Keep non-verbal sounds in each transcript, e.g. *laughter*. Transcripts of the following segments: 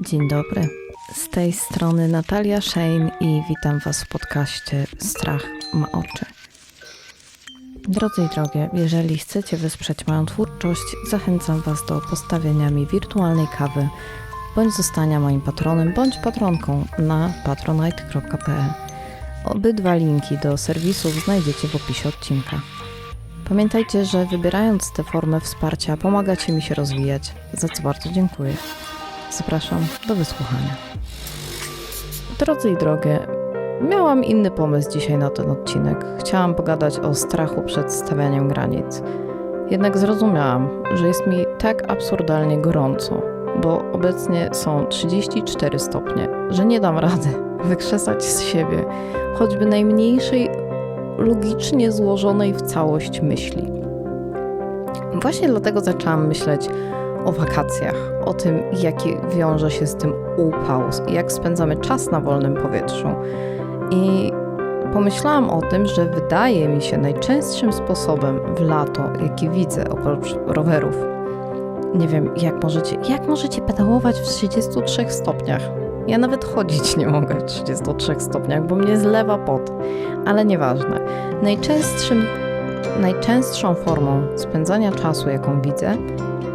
Dzień dobry. Z tej strony Natalia Shane i witam Was w podcaście Strach ma oczy. Drodzy i drogie, jeżeli chcecie wesprzeć moją twórczość, zachęcam Was do postawienia mi wirtualnej kawy bądź zostania moim patronem bądź patronką na patronite.pl. Obydwa linki do serwisów znajdziecie w opisie odcinka. Pamiętajcie, że wybierając tę formę wsparcia pomagacie mi się rozwijać, za co bardzo dziękuję. Zapraszam do wysłuchania. Drodzy i drogie, miałam inny pomysł dzisiaj na ten odcinek. Chciałam pogadać o strachu przed stawianiem granic. Jednak zrozumiałam, że jest mi tak absurdalnie gorąco, bo obecnie są 34 stopnie, że nie dam rady *laughs* wykrzesać z siebie choćby najmniejszej logicznie złożonej w całość myśli. Właśnie dlatego zaczęłam myśleć o wakacjach, o tym, jaki wiąże się z tym upał, jak spędzamy czas na wolnym powietrzu. I pomyślałam o tym, że wydaje mi się najczęstszym sposobem w lato, jaki widzę oprócz rowerów. Nie wiem, jak możecie, jak możecie pedałować w 33 stopniach. Ja nawet chodzić nie mogę w 33 stopniach, bo mnie zlewa pot. Ale nieważne. Najczęstszym, najczęstszą formą spędzania czasu, jaką widzę,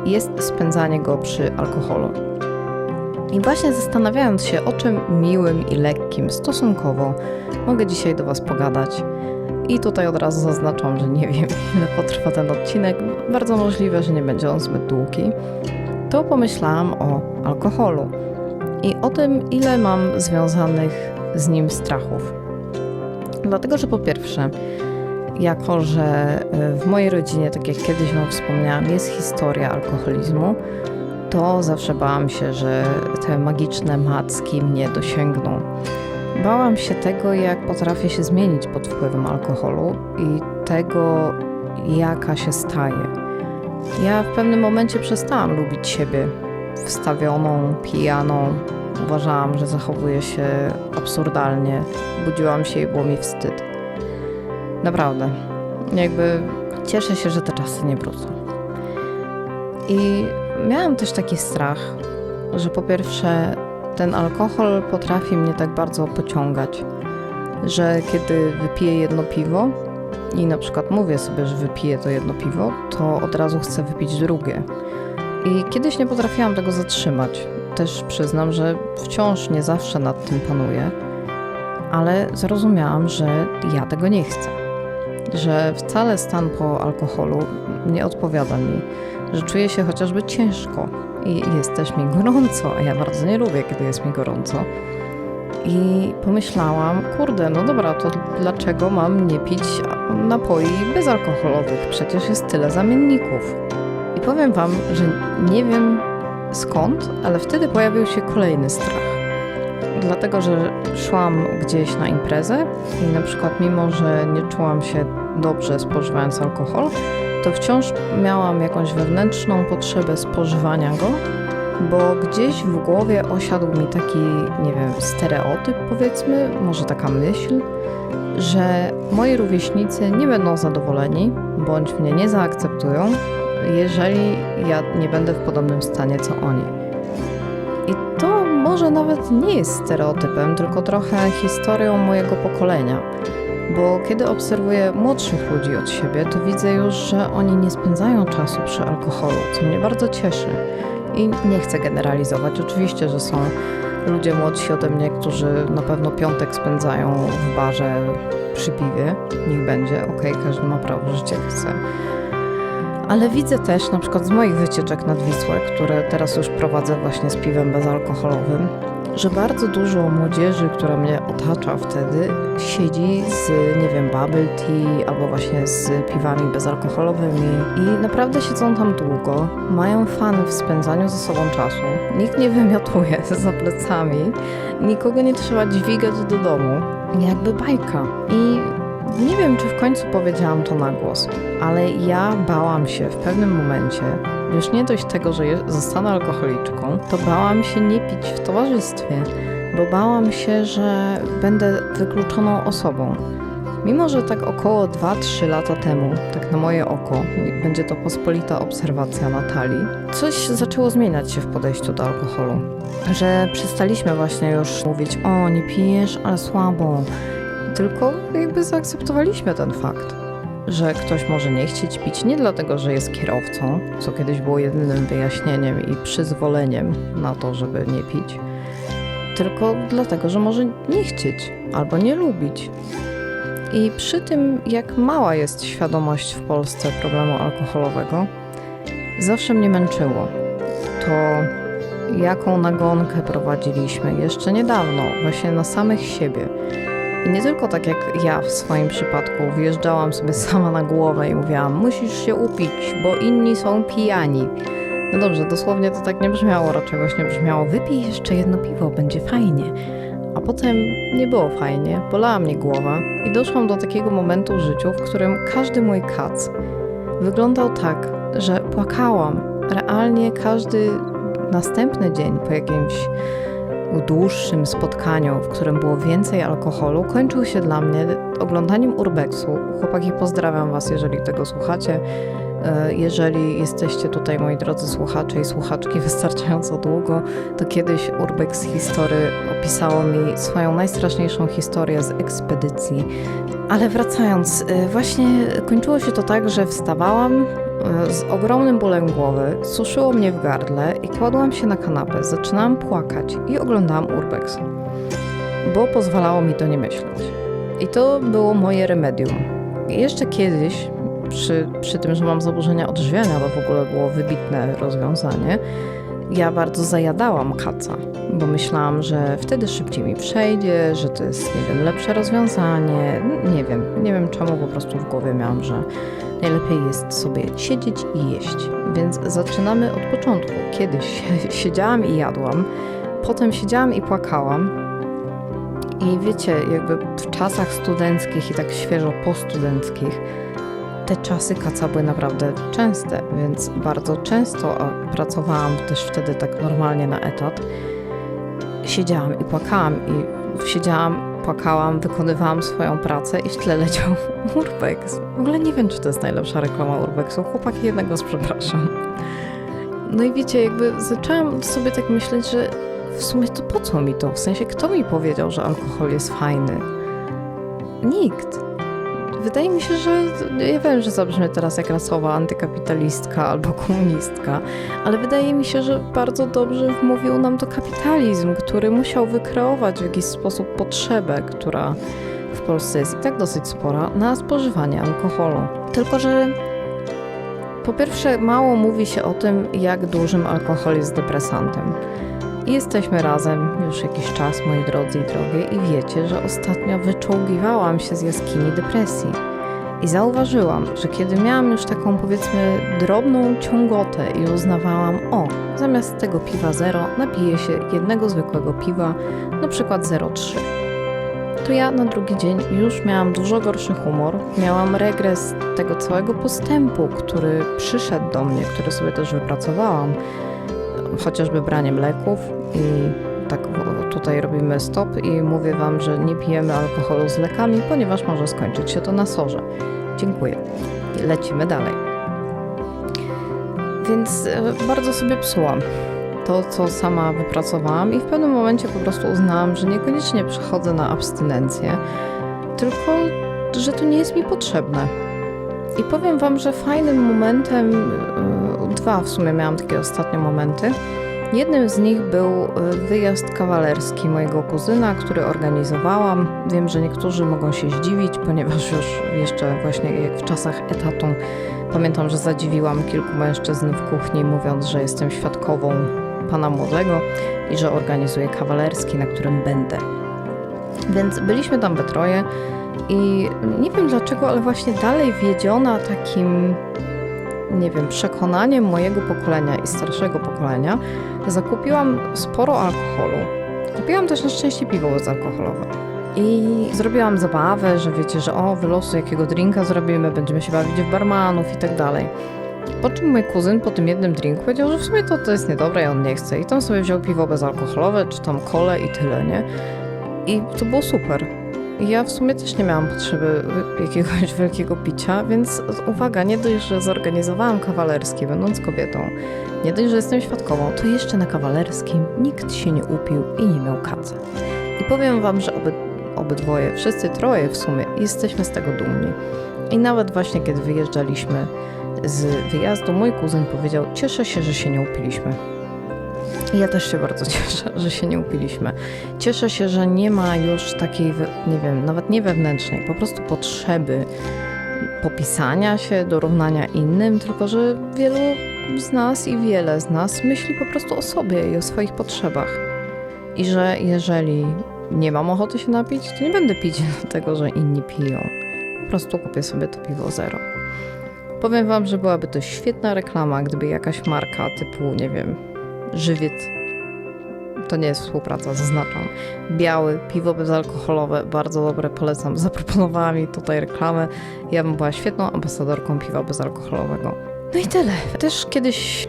jest spędzanie go przy alkoholu. I właśnie zastanawiając się, o czym miłym i lekkim stosunkowo mogę dzisiaj do Was pogadać. I tutaj od razu zaznaczam, że nie wiem, *laughs* ile potrwa ten odcinek. Bardzo możliwe, że nie będzie on zbyt długi. To pomyślałam o alkoholu i o tym, ile mam związanych z nim strachów. Dlatego, że po pierwsze, jako że w mojej rodzinie, tak jak kiedyś Wam wspomniałam, jest historia alkoholizmu, to zawsze bałam się, że te magiczne macki mnie dosięgną. Bałam się tego, jak potrafię się zmienić pod wpływem alkoholu i tego, jaka się staje. Ja w pewnym momencie przestałam lubić siebie, wstawioną, pijaną. Uważałam, że zachowuję się absurdalnie. Budziłam się i było mi wstyd. Naprawdę. Jakby cieszę się, że te czasy nie wrócą. I miałam też taki strach, że po pierwsze ten alkohol potrafi mnie tak bardzo pociągać, że kiedy wypiję jedno piwo i na przykład mówię sobie, że wypiję to jedno piwo, to od razu chcę wypić drugie. I kiedyś nie potrafiłam tego zatrzymać. Też przyznam, że wciąż nie zawsze nad tym panuję, ale zrozumiałam, że ja tego nie chcę. Że wcale stan po alkoholu nie odpowiada mi, że czuję się chociażby ciężko i jest też mi gorąco, a ja bardzo nie lubię, kiedy jest mi gorąco. I pomyślałam, kurde, no dobra, to dlaczego mam nie pić napoi bezalkoholowych? Przecież jest tyle zamienników. I powiem Wam, że nie wiem skąd, ale wtedy pojawił się kolejny strach. Dlatego, że szłam gdzieś na imprezę i na przykład, mimo że nie czułam się dobrze spożywając alkohol, to wciąż miałam jakąś wewnętrzną potrzebę spożywania go, bo gdzieś w głowie osiadł mi taki, nie wiem, stereotyp, powiedzmy, może taka myśl, że moi rówieśnicy nie będą zadowoleni bądź mnie nie zaakceptują, jeżeli ja nie będę w podobnym stanie co oni. I to może nawet nie jest stereotypem, tylko trochę historią mojego pokolenia. Bo kiedy obserwuję młodszych ludzi od siebie, to widzę już, że oni nie spędzają czasu przy alkoholu, co mnie bardzo cieszy. I nie chcę generalizować. Oczywiście, że są ludzie młodsi ode mnie, którzy na pewno piątek spędzają w barze przy piwie. Niech będzie, okay, każdy ma prawo żyć jak chce. Ale widzę też na przykład z moich wycieczek nad Wisłę, które teraz już prowadzę właśnie z piwem bezalkoholowym, że bardzo dużo młodzieży, która mnie otacza wtedy, siedzi z, nie wiem, bubble tea albo właśnie z piwami bezalkoholowymi i naprawdę siedzą tam długo, mają fan w spędzaniu ze sobą czasu, nikt nie wymiotuje *laughs* za plecami, nikogo nie trzeba dźwigać do domu, jakby bajka. I nie wiem, czy w końcu powiedziałam to na głos, ale ja bałam się w pewnym momencie, już nie dość tego, że zostanę alkoholiczką, to bałam się nie pić w towarzystwie, bo bałam się, że będę wykluczoną osobą. Mimo, że tak około 2-3 lata temu, tak na moje oko, będzie to pospolita obserwacja Natalii, coś zaczęło zmieniać się w podejściu do alkoholu. Że przestaliśmy właśnie już mówić, o nie pijesz, ale słabo. Tylko jakby zaakceptowaliśmy ten fakt, że ktoś może nie chcieć pić nie dlatego, że jest kierowcą, co kiedyś było jedynym wyjaśnieniem i przyzwoleniem na to, żeby nie pić, tylko dlatego, że może nie chcieć albo nie lubić. I przy tym, jak mała jest świadomość w Polsce problemu alkoholowego, zawsze mnie męczyło to, jaką nagonkę prowadziliśmy jeszcze niedawno, właśnie na samych siebie. I nie tylko tak jak ja w swoim przypadku wjeżdżałam sobie *laughs* sama na głowę i mówiłam, musisz się upić, bo inni są pijani. No dobrze, dosłownie to tak nie brzmiało, raczej właśnie brzmiało, wypij jeszcze jedno piwo, będzie fajnie. A potem nie było fajnie, bolała mnie głowa i doszłam do takiego momentu w życiu, w którym każdy mój kac wyglądał tak, że płakałam. Realnie każdy następny dzień po jakimś dłuższym spotkaniu, w którym było więcej alkoholu, kończył się dla mnie oglądaniem urbexu. Chłopaki, pozdrawiam Was, jeżeli tego słuchacie. E, Jeżeli jesteście tutaj, moi drodzy słuchacze i słuchaczki, *laughs* wystarczająco długo, to kiedyś Urbex History opisało mi swoją najstraszniejszą historię z ekspedycji. Ale wracając, e, właśnie kończyło się to tak, że wstawałam z ogromnym bólem głowy, suszyło mnie w gardle i kładłam się na kanapę, zaczynałam płakać i oglądałam Urbex, bo pozwalało mi to nie myśleć. I to było moje remedium. I jeszcze kiedyś, przy, przy tym, że mam zaburzenia odżywiania, to w ogóle było wybitne rozwiązanie, ja bardzo zajadałam kaca, bo myślałam, że wtedy szybciej mi przejdzie, że to jest, nie wiem, lepsze rozwiązanie. Nie wiem, nie wiem czemu po prostu w głowie miałam, że najlepiej jest sobie siedzieć i jeść. Więc zaczynamy od początku. Kiedyś *laughs* siedziałam i jadłam, potem siedziałam i płakałam. I wiecie, jakby w czasach studenckich i tak świeżo postudenckich, te czasy kaca były naprawdę częste, więc bardzo często a pracowałam też wtedy tak normalnie na etat. Siedziałam i płakałam i siedziałam, płakałam, wykonywałam swoją pracę i w tle leciał *laughs* Urbex. W ogóle nie wiem, czy to jest najlepsza reklama Urbexu. Chłopaki jednego was przepraszam. No i wiecie, jakby zaczęłam sobie tak myśleć, że w sumie to po co mi to? W sensie, kto mi powiedział, że alkohol jest fajny? Nikt. Wydaje mi się, że ja wiem, że zabrzmi teraz jak rasowa antykapitalistka albo komunistka, ale wydaje mi się, że bardzo dobrze wmówił nam to kapitalizm, który musiał wykreować w jakiś sposób potrzebę, która w Polsce jest i tak dosyć spora, na spożywanie alkoholu. Tylko, że po pierwsze, mało mówi się o tym, jak dużym alkohol jest depresantem. Jesteśmy razem już jakiś czas, moi drodzy i drogie, i wiecie, że ostatnio wyczołgiwałam się z jaskini depresji. I zauważyłam, że kiedy miałam już taką powiedzmy drobną ciągotę i uznawałam, o, zamiast tego piwa zero napiję się jednego zwykłego piwa, na przykład 0,3. To ja na drugi dzień już miałam dużo gorszy humor, miałam regres tego całego postępu, który przyszedł do mnie, który sobie też wypracowałam chociażby braniem leków i tak tutaj robimy stop i mówię Wam, że nie pijemy alkoholu z lekami, ponieważ może skończyć się to na sorze. Dziękuję. Lecimy dalej. Więc e, bardzo sobie psułam to, co sama wypracowałam i w pewnym momencie po prostu uznałam, że niekoniecznie przechodzę na abstynencję, tylko że to nie jest mi potrzebne. I powiem Wam, że fajnym momentem, e, dwa w sumie miałam takie ostatnie momenty. Jednym z nich był e, wyjazd kawalerski mojego kuzyna, który organizowałam. Wiem, że niektórzy mogą się zdziwić, ponieważ już jeszcze właśnie w czasach etatu pamiętam, że zadziwiłam kilku mężczyzn w kuchni, mówiąc, że jestem świadkową pana młodego i że organizuję kawalerski, na którym będę. Więc byliśmy tam we troje i nie wiem dlaczego, ale właśnie dalej wiedziona takim, nie wiem, przekonaniem mojego pokolenia i starszego pokolenia, zakupiłam sporo alkoholu. Kupiłam też na szczęście piwo bezalkoholowe. I zrobiłam zabawę, że wiecie, że o, wylosuj jakiego drinka zrobimy, będziemy się bawić w barmanów i tak dalej. Po czym mój kuzyn po tym jednym drinku powiedział, że w sumie to, to jest niedobre i on nie chce. I tam sobie wziął piwo bezalkoholowe, czy tam kole i tyle, nie? I to było super. Ja w sumie też nie miałam potrzeby jakiegoś *laughs* wielkiego picia, więc uwaga, nie dość, że zorganizowałam kawalerski, będąc kobietą, nie dość, że jestem świadkową, to jeszcze na kawalerskim nikt się nie upił i nie miał kaca. I powiem wam, że oby, obydwoje, wszyscy troje w sumie, jesteśmy z tego dumni. I nawet właśnie kiedy wyjeżdżaliśmy z wyjazdu, mój kuzyn powiedział: Cieszę się, że się nie upiliśmy. Ja też się bardzo *laughs* cieszę, że się nie upiliśmy. Cieszę się, że nie ma już takiej, nie wiem, nawet nie wewnętrznej, po prostu potrzeby popisania się, dorównania innym, tylko że wielu z nas i wiele z nas myśli po prostu o sobie i o swoich potrzebach. I że jeżeli nie mam ochoty się napić, to nie będę pić *laughs* dlatego, że inni piją. Po prostu kupię sobie to piwo zero. Powiem wam, że byłaby to świetna reklama, gdyby jakaś marka typu, nie wiem, żywiec. To nie jest współpraca, zaznaczam. Biały, piwo bezalkoholowe, bardzo dobre, polecam. *laughs* Zaproponowała mi tutaj reklamę. Ja bym była świetną ambasadorką piwa bezalkoholowego. No i tyle. Też kiedyś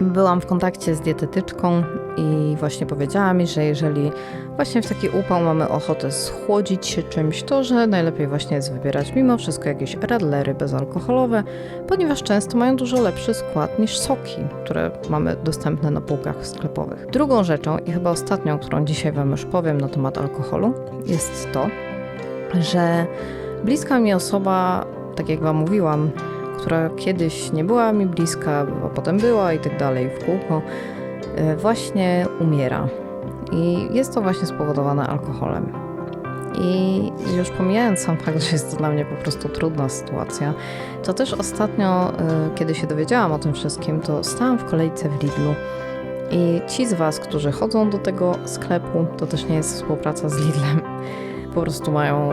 byłam w kontakcie z dietetyczką i właśnie powiedziała mi, że jeżeli właśnie w taki upał mamy ochotę schłodzić się czymś, to że najlepiej właśnie jest wybierać mimo wszystko jakieś radlery bezalkoholowe, ponieważ często mają dużo lepszy skład niż soki, które mamy dostępne na półkach sklepowych. Drugą rzeczą i chyba ostatnią, którą dzisiaj Wam już powiem na temat alkoholu, jest to, że bliska mi osoba, tak jak Wam mówiłam, która kiedyś nie była mi bliska, a potem była i tak dalej w kółko, właśnie umiera. I jest to właśnie spowodowane alkoholem. I już pomijając sam fakt, że jest to dla mnie po prostu trudna sytuacja, to też ostatnio, y, kiedy się dowiedziałam o tym wszystkim, to stałam w kolejce w Lidlu. I ci z Was, którzy chodzą do tego sklepu, to też nie jest współpraca z Lidlem, po prostu mają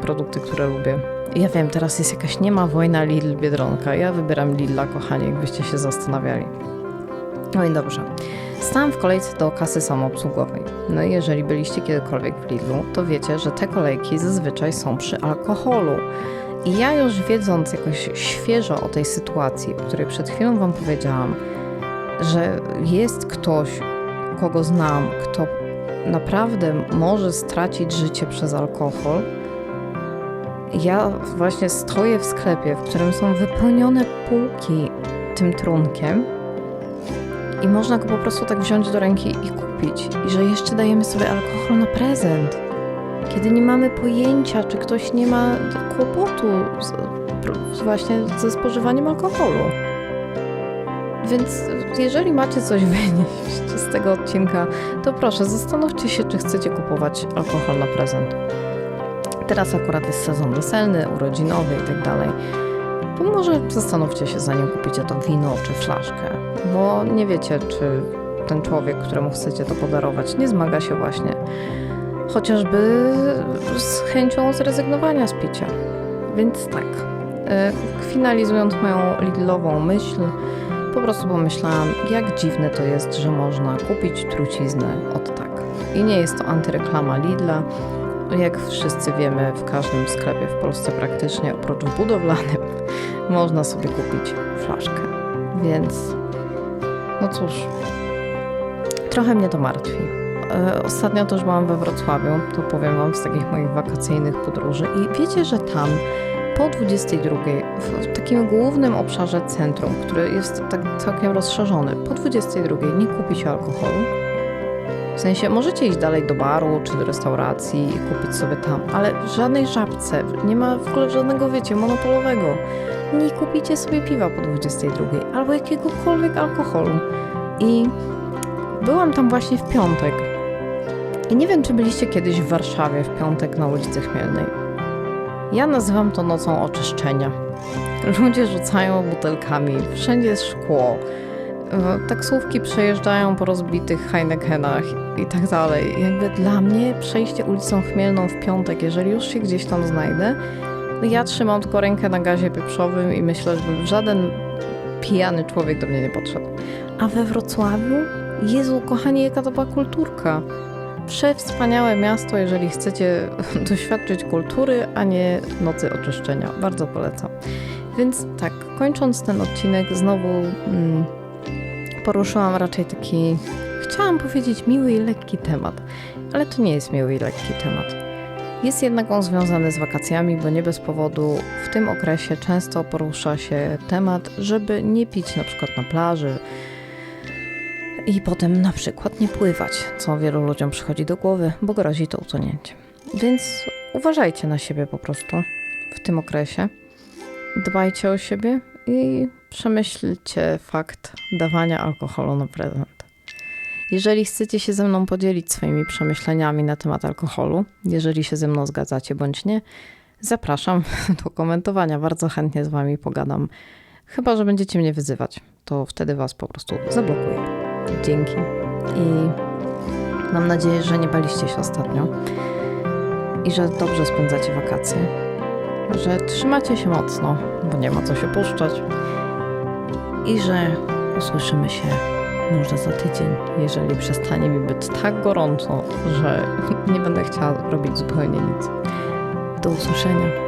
produkty, które lubię. Ja wiem, teraz jest jakaś niema wojna Lidl-Biedronka. Ja wybieram Lidla, kochani, jakbyście się zastanawiali. No i dobrze. Stałam w kolejce do kasy samoobsługowej. No i jeżeli byliście kiedykolwiek w Lidlu, to wiecie, że te kolejki zazwyczaj są przy alkoholu. I ja już wiedząc jakoś świeżo o tej sytuacji, o której przed chwilą Wam powiedziałam, że jest ktoś, kogo znam, kto naprawdę może stracić życie przez alkohol, ja właśnie stoję w sklepie, w którym są wypełnione półki tym trunkiem i można go po prostu tak wziąć do ręki i kupić. I że jeszcze dajemy sobie alkohol na prezent. Kiedy nie mamy pojęcia, czy ktoś nie ma kłopotu z, właśnie ze spożywaniem alkoholu. Więc jeżeli macie coś *laughs* wynieść z tego odcinka, to proszę zastanówcie się, czy chcecie kupować alkohol na prezent. Teraz akurat jest sezon weselny, urodzinowy i tak dalej. To może zastanówcie się, zanim kupicie to wino czy flaszkę, bo nie wiecie, czy ten człowiek, któremu chcecie to podarować, nie zmaga się właśnie chociażby z chęcią zrezygnowania z picia. Więc tak, e, finalizując moją Lidlową myśl, po prostu pomyślałam, jak dziwne to jest, że można kupić truciznę od tak. I nie jest to antyreklama Lidla. Jak wszyscy wiemy, w każdym sklepie w Polsce praktycznie, oprócz budowlanym, można sobie kupić flaszkę. Więc, no cóż, trochę mnie to martwi. E, Ostatnio też byłam we Wrocławiu, to powiem Wam z takich moich wakacyjnych podróży i wiecie, że tam po 22 w takim głównym obszarze centrum, który jest tak całkiem rozszerzony, po 22 nie kupi się alkoholu. W sensie możecie iść dalej do baru czy do restauracji i kupić sobie tam, ale w żadnej żabce, nie ma w ogóle żadnego, wiecie, monopolowego. Nie kupicie sobie piwa po 22 albo jakiegokolwiek alkoholu. I byłam tam właśnie w piątek. I nie wiem, czy byliście kiedyś w Warszawie w piątek na ulicy Chmielnej. Ja nazywam to nocą oczyszczenia. Ludzie rzucają butelkami, wszędzie jest szkło. Taksówki przejeżdżają po rozbitych Heinekenach i tak dalej. Jakby dla mnie przejście ulicą Chmielną w piątek, jeżeli już się gdzieś tam znajdę, no ja trzymam tylko rękę na gazie pieprzowym i myślę, że żaden pijany człowiek do mnie nie podszedł. A we Wrocławiu? Jezu, kochani, jaka to była kulturka. Przewspaniałe miasto, jeżeli chcecie *laughs* doświadczyć kultury, a nie nocy oczyszczenia. Bardzo polecam. Więc tak, kończąc ten odcinek, znowu mm, poruszyłam raczej taki, chciałam powiedzieć miły i lekki temat, ale to nie jest miły i lekki temat. Jest jednak on związany z wakacjami, bo nie bez powodu w tym okresie często porusza się temat, żeby nie pić na przykład na plaży i potem na przykład nie pływać, co wielu ludziom przychodzi do głowy, bo grozi to utonięciem. Więc uważajcie na siebie po prostu w tym okresie. Dbajcie o siebie i przemyślcie fakt dawania alkoholu na prezent. Jeżeli chcecie się ze mną podzielić swoimi przemyśleniami na temat alkoholu, jeżeli się ze mną zgadzacie bądź nie, zapraszam *laughs* do komentowania. Bardzo chętnie z wami pogadam. Chyba, że będziecie mnie wyzywać, to wtedy was po prostu zablokuję. Dzięki. I mam nadzieję, że nie baliście się ostatnio i że dobrze spędzacie wakacje, że trzymacie się mocno, bo nie ma co się puszczać i że usłyszymy się może za tydzień, jeżeli przestanie mi być tak gorąco, że *laughs* nie będę chciała robić zupełnie nic. Do usłyszenia.